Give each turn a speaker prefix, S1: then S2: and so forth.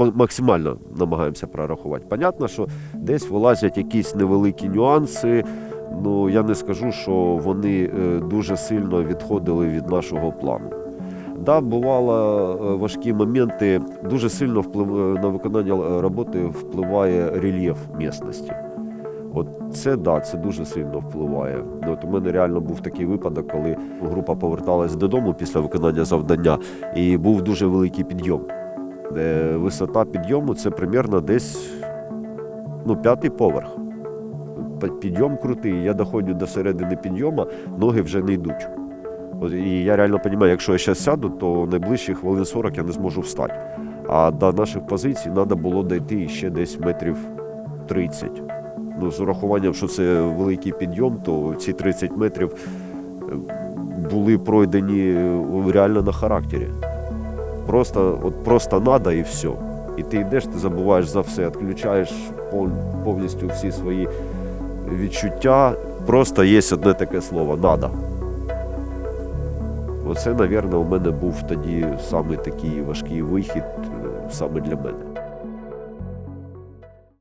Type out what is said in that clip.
S1: ма- максимально намагаємося прорахувати. Понятно, що десь вилазять якісь невеликі нюанси. Ну я не скажу, що вони е, дуже сильно відходили від нашого плану. Да, бувало е, важкі моменти. Дуже сильно вплив е, на виконання роботи впливає рельєф місцевості. От це да, це дуже сильно впливає. Ну, От у мене реально був такий випадок, коли група поверталась додому після виконання завдання, і був дуже великий підйом. Де висота підйому це примерно десь ну, п'ятий поверх. Підйом крутий. Я доходжу до середини підйому, ноги вже не йдуть. І я реально розумію, якщо я зараз сяду, то найближчі хвилин 40 я не зможу встати. А до наших позицій треба було дойти ще десь метрів 30. Ну, з урахуванням, що це великий підйом, то ці 30 метрів е, були пройдені е, реально на характері. Просто, от просто надо і все. І ти йдеш, ти забуваєш за все, відключаєш повністю всі свої відчуття. Просто є одне таке слово надо. Оце, мабуть, у мене був тоді самий такий важкий вихід е, саме для мене.